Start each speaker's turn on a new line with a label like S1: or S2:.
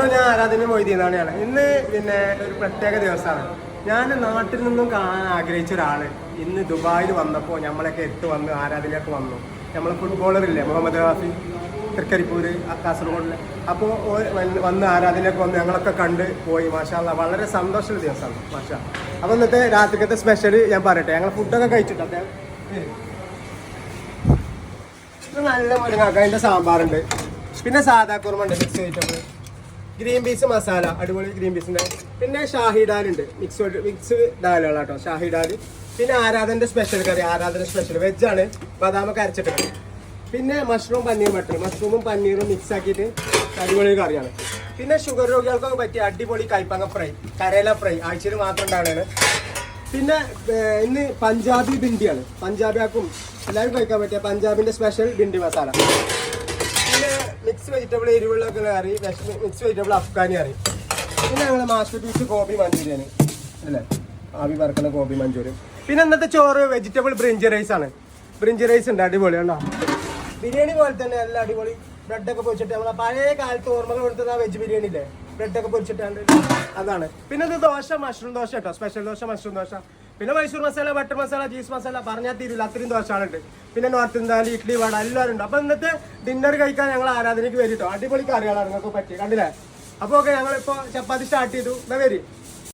S1: Hello ഞാൻ ആരാധന മൊയ്തീന്നാണ് ഞാൻ. ഇന്ന് പിന്നെ ഒരു പ്രത്യേക ദിവസമാണ്. ഞാൻ നാട്ടിൽ നിന്നും കാണാൻ ആഗ്രഹിച്ച ഒരാൾ ഇന്ന് ദുബായിൽ വന്നപ്പോൾ ഞമ്മളൊക്കെ എത്തു വന്ന് ആരാധനയൊക്കെ വന്നു. നമ്മൾ ഫുട്ബോളർ ഇല്ലേ മുഹമ്മദ് റാഫി തൃക്കരിപ്പൂര് കാസർഗോഡിൽ അപ്പോൾ വന്ന് ആരാധനയൊക്കെ വന്ന് ഞങ്ങളൊക്കെ കണ്ട് പോയി. മാഷാല്ല വളരെ സന്തോഷമുള്ള ദിവസമാണ് മാഷ. അപ്പോൾ ഇന്നത്തെ രാത്രിക്കത്തെ സ്പെഷ്യൽ ഞാൻ പറയട്ടെ. ഞങ്ങൾ ഫുഡൊക്കെ കഴിച്ചിട്ട് നല്ല മുരിങ്ങാക്ക സാമ്പാറുണ്ട്. പിന്നെ സാധാ കുറുമുണ്ട് mix vegetable green peas masala അടിപൊളി ഗ്രീൻ പീസിന്റെ പിന്നെ ഷാഹി ഡാൽ ഉണ്ട്. മിക്സ് മിക്സ് ഡാലുകളാണ് കേട്ടോ ഷാഹി ഡാൽ പിന്നെ ആരാധന്റെ സ്പെഷ്യൽ കറി ആരാധന സ്പെഷ്യൽ വെജാണ് ബദാമൊക്കെ അരച്ചിട്ട് കറി പിന്നെ മഷ്റൂം പനീർ ബട്ടർ മഷ്റൂമും പനീറും മിക്സ് ആക്കിയിട്ട് അടിപൊളി കറിയാണ്. പിന്നെ ഷുഗർ രോഗികൾക്കൊക്കെ പറ്റിയ അടിപൊളി കൈപ്പങ്ങ ഫ്രൈ കരേല ഫ്രൈ. ആഴ്ചയിൽ മാത്രം ഉണ്ടാവുന്നതാണ് പിന്നെ ഇന്ന് പഞ്ചാബി ബിണ്ടിയാണ്. പഞ്ചാബിയാക്കും എല്ലാവരും കഴിക്കാൻ പറ്റിയ പഞ്ചാബിന്റെ special bhindi masala. Mix vegetable എരിവുള്ള curry mix vegetable Afghani curry പിന്നെ ഞങ്ങൾ മാസ്റ്റർ പീസ് ഗോബി മഞ്ചൂരിയാണ്. അല്ലേ? ആവി വറക്കുന്ന കോബി മഞ്ചൂരിയൻ പിന്നെ ഇന്നത്തെ ചോറ് വെജിറ്റബിൾ ബ്രിഞ്ച് റൈസ് ആണ്. ബ്രിഞ്ച് റൈസ് ഉണ്ട് അടിപൊളി കണ്ടോ? ബിരിയാണി പോലെ തന്നെ നല്ല അടിപൊളി. ബ്രെഡൊക്കെ പൊച്ചിട്ട് നമ്മളെ പഴയ കാലത്ത് ഓർമ്മകൾ കൊടുത്തത് ആ വെജ് ബിരിയാണി ഇല്ലേ? ബ്രെഡൊക്കെ പൊരിച്ചിട്ടാണ്ട് അതാണ്. പിന്നെ ഇത് ദോശ മഷ്റൂം ദോശ കേട്ടോ സ്പെഷ്യൽ ദോശ മഷ്റൂം ദോശ. പിന്നെ മൈസൂർ മസാല ബട്ടർ മസാല ചീസ് മസാല പറഞ്ഞാൽ തീരില്ല. അത്രയും ദോശകളുണ്ട് പിന്നെ നോർത്ത് ഇന്ത്യയിൽ ഇഡ്ഡലി വട എല്ലാവരും ഉണ്ട്. അപ്പോൾ ഇന്നത്തെ ഡിന്നർ കഴിക്കാൻ ഞങ്ങൾ ആരാധനയ്ക്ക് വരും കേട്ടോ അടിപൊളി കറികളാണ് നിങ്ങൾക്ക് പറ്റി കണ്ടില്ലേ? അപ്പോൾ ഓക്കെ ഞങ്ങളിപ്പോൾ ചപ്പാത്തി സ്റ്റാർട്ട് ചെയ്തു. എന്നാൽ വരി.